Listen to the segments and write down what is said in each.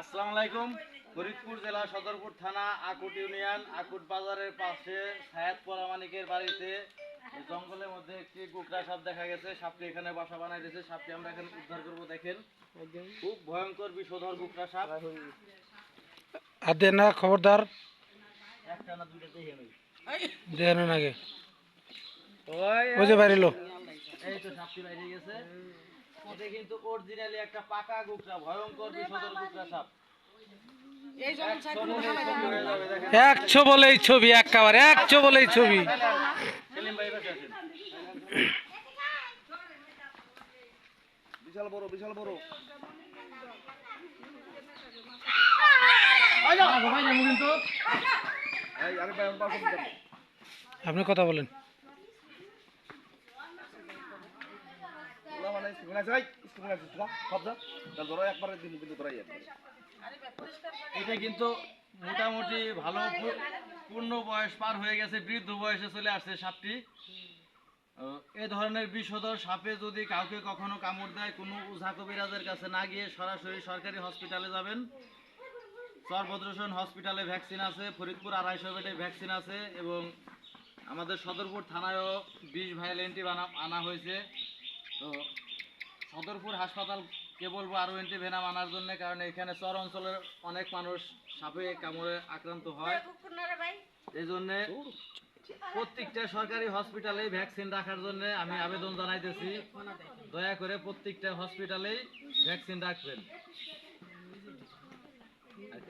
আসসালামু আলাইকুম। ফরিদপুর জেলা সদরপুর থানা আকুট ইউনিয়ন আকুট বাজারের পাশে সায়াদ পরামানিকের বাড়িতে জঙ্গলের মধ্যে একটি কুকড়া সাপ দেখা গেছে। সাপটি এখানে বাসা বানাই দিয়েছে। সাপটি আমরা এখানে উদ্ধার করব দেখেন। খুব ভয়ঙ্কর বিষধর কুকড়া সাপ। আর না খবরদার। একটা না দুইটা দেখে নেই দেন আগে। ওই যে বাড়িলো এই তো সাপটি বাইরে গেছে। এটা কিন্তু অরিজিনালি একটা পাকা ভয়ঙ্কর বিষধর সাপ। একশো বলেই ছবি একেবারে একশো বলেই ছবি। বিশাল বড় বিশাল বড়। ভাই যাব কিন্তু। আপনি কথা বলেন। এটা কিন্তু মোটামুটি ভালো পূর্ণ বয়স পার হয়ে গেছে বৃদ্ধ বয়সে চলে আসছে সাপটি। এ ধরনের বিষধর সাপে যদি কাউকে কখনো কামড় দেয় কোনো ওঝা কবিরাজের কাছে না গিয়ে সরাসরি সরকারি হসপিটালে যাবেন। সর্বদ্রসন হসপিটালে ভ্যাকসিন আছে ফরিদপুর আড়াইশো বেডে ভ্যাকসিন আছে এবং আমাদের সদরপুর থানায়ও বিষ ভাইরাল অ্যান্টি আনা হয়েছে। তো সদরপুর হাসপাতালকে বলব আরও অ্যান্টিভেনাম আনার জন্য কারণ এখানে চর অঞ্চলের অনেক মানুষ সাপে কামড়ে আক্রান্ত হয়। এই জন্যে প্রত্যেকটা সরকারি হসপিটালে ভ্যাকসিন রাখার জন্য আমি আবেদন জানাইতেছি। দয়া করে প্রত্যেকটা হসপিটালেই ভ্যাকসিন রাখবেন।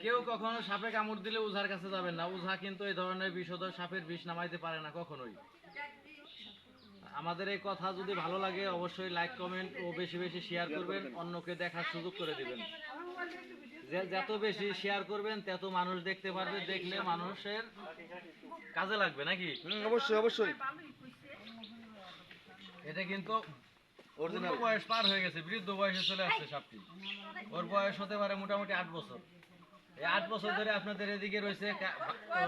কেউ কখনো সাপে কামড় দিলে উঝার কাছে যাবেন না। উঝা কিন্তু এই ধরনের বিষধর সাপের বিষ নামাইতে পারে না কখনোই। আমাদের এই কথা যদি ভালো লাগে অবশ্যই লাইক কমেন্ট ও বেশি বেশি শেয়ার করবেন। অন্যকে দেখার সুযোগ করে দিবেন। যত বেশি শেয়ার করবেন তত মানুষ দেখতে পারবে। দেখলে মানুষের কাজে লাগবে নাকি? অবশ্যই অবশ্যই। এটা কিন্তু পূর্ণ বয়স পার হয়ে গেছে বৃদ্ধ বয়সে চলে আসছে সাপটি। ওর বয়স হতে পারে মোটামুটি আট বছর। এই আট বছর ধরে আপনাদের এদিকে রয়েছে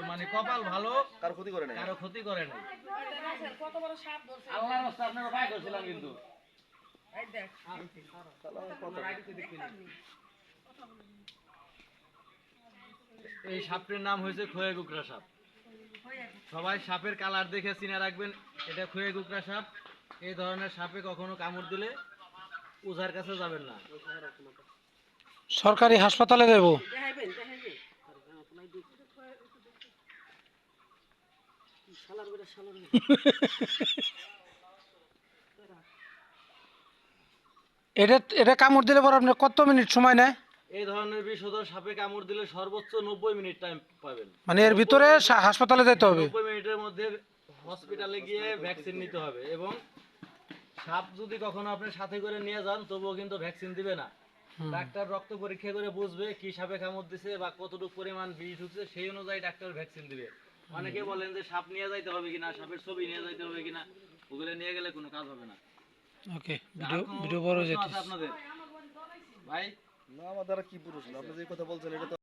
মানে কপাল ভালো? কারও ক্ষতি করে না কারও ক্ষতি করে নাই। আল্লাহর রাস্তা আপনারা ভাই করছিলাম কিন্তু। এই সাপটির নাম হয়েছে খয়ে কুকরা সাপ। সবাই সাপের কালার দেখে চিনে রাখবেন এটা খয়ে কুকরা সাপ। এই ধরনের সাপে কখনো কামড় দিলে উজার কাছে যাবেন না। সরকারি হাসপাতালে দেব এটা এটা কামড় দিলে পর আপনার কত মিনিট সময় নেয়? এই ধরনের বিষধর সাপে কামড় দিলে সর্বোচ্চ নব্বই মিনিট টাইম পাবেন। মানে এর ভিতরে হাসপাতালে যেতে হবে। নব্বই মিনিটের মধ্যে হসপিটালে গিয়ে ভ্যাকসিন নিতে হবে এবং সাপ যদি কখনো আপনি সাথে করে নিয়ে যান তবুও কিন্তু ভ্যাকসিন দিবে না। ডাক্তার রক্ত পরীক্ষা করে বুঝবে কি সাপে কামড় দিছে বা কতটুকু পরিমাণ বিষ ঢুকছে সেই অনুযায়ী ডাক্তার ভ্যাকসিন দিবে। অনেকে বলেন যে সাপ নিয়ে যাইতে হবে কিনা সাপের ছবি নিয়ে যাইতে হবে কিনা ওগুলো নিয়ে গেলে কোনো কাজ হবে না। ওকে ভিডিও ভিডিও বড় হয়ে যেতে আপনাদের? ভাই না আমার দ্বারা কি পুরুষ না আপনি যে কথা বলছেন এটা